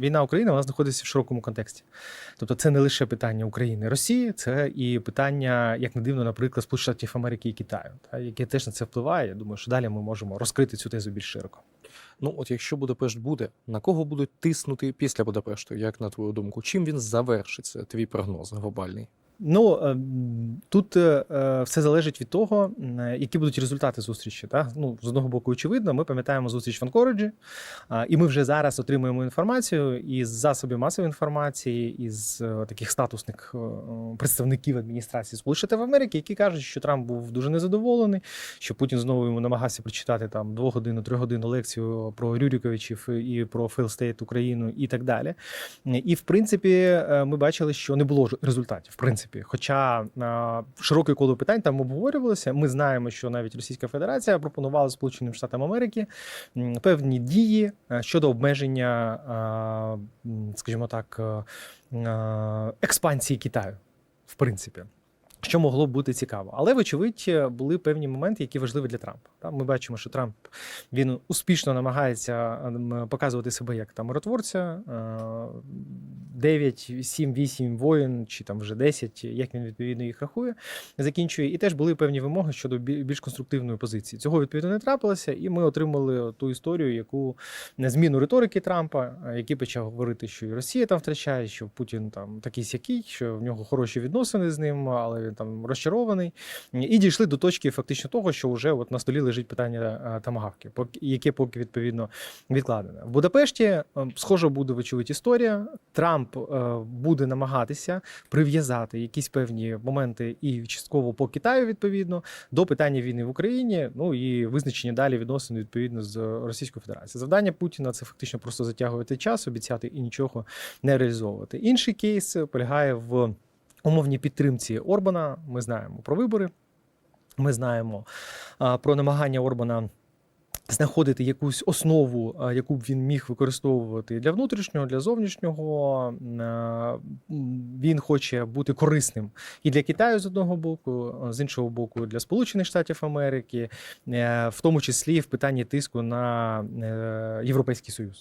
Війна України вона знаходиться в широкому контексті. Тобто, це не лише питання України Росії, це і питання, як не дивно, наприклад, Сполучених Штатів Америки і Китаю, та яке теж на це впливає. Я думаю, що далі ми можемо розкрити цю тезу більш широко. Ну, от якщо Будапешт буде, на кого будуть тиснути після Будапешту? Як на твою думку? Чим він завершиться? Твій прогноз глобальний? Ну е, тут е, е, все залежить від того, які будуть результати зустрічі. Так? Ну, з одного боку, очевидно, ми пам'ятаємо зустріч в Анкориджі, а, і ми вже зараз отримуємо інформацію із засобів масової інформації, із таких статусних представників адміністрації Сполучених Штатів Америки, які кажуть, що Трамп був дуже незадоволений, що Путін знову йому намагався прочитати там двогодинну, трьохгодинну лекцію про Рюріковичів і про фейлстейт Україну і так далі. І в принципі, ми бачили, що не було результатів. В принципі, хоча е, широке коло питань там обговорювалося. Ми знаємо, що навіть Російська Федерація пропонувала Сполученим Штатам Америки певні дії е, щодо обмеження, е, скажімо так, експансії Китаю, в принципі. Що могло б бути цікаво, але вочевидь були певні моменти, які важливі для Трампа. Ми бачимо, що Трамп він успішно намагається показувати себе як там миротворця. Е, 9, 7, 8 воїн, чи там вже 10, як він відповідно їх рахує, закінчує. І теж були певні вимоги щодо більш конструктивної позиції. Цього відповідно не трапилося, і ми отримали ту історію, яку зміну риторики Трампа, е, який почав говорити, що і Росія там втрачає, що Путін там такий сякий, що в нього хороші відносини з ним, але він там розчарований. І дійшли до точки фактично того, що вже от на столі лежить питання е, тамагавки, яке поки відповідно відкладене. В Будапешті е, схоже буде вочевидь історія. Трамп е, буде намагатися прив'язати якісь певні моменти і частково по Китаю відповідно до питання війни в Україні. Ну і визначення далі відносин відповідно з Російською Федерацією. Завдання Путіна це фактично просто затягувати час, обіцяти і нічого не реалізовувати. Інший кейс полягає в умовній підтримці Орбана. Ми знаємо про вибори. Ми знаємо а, про намагання Орбана знаходити якусь основу, яку б він міг використовувати для внутрішнього, для зовнішнього. Е, Він хоче бути корисним і для Китаю з одного боку, з іншого боку, для Сполучених Штатів Америки, е, в тому числі в питанні тиску на е, Європейський Союз.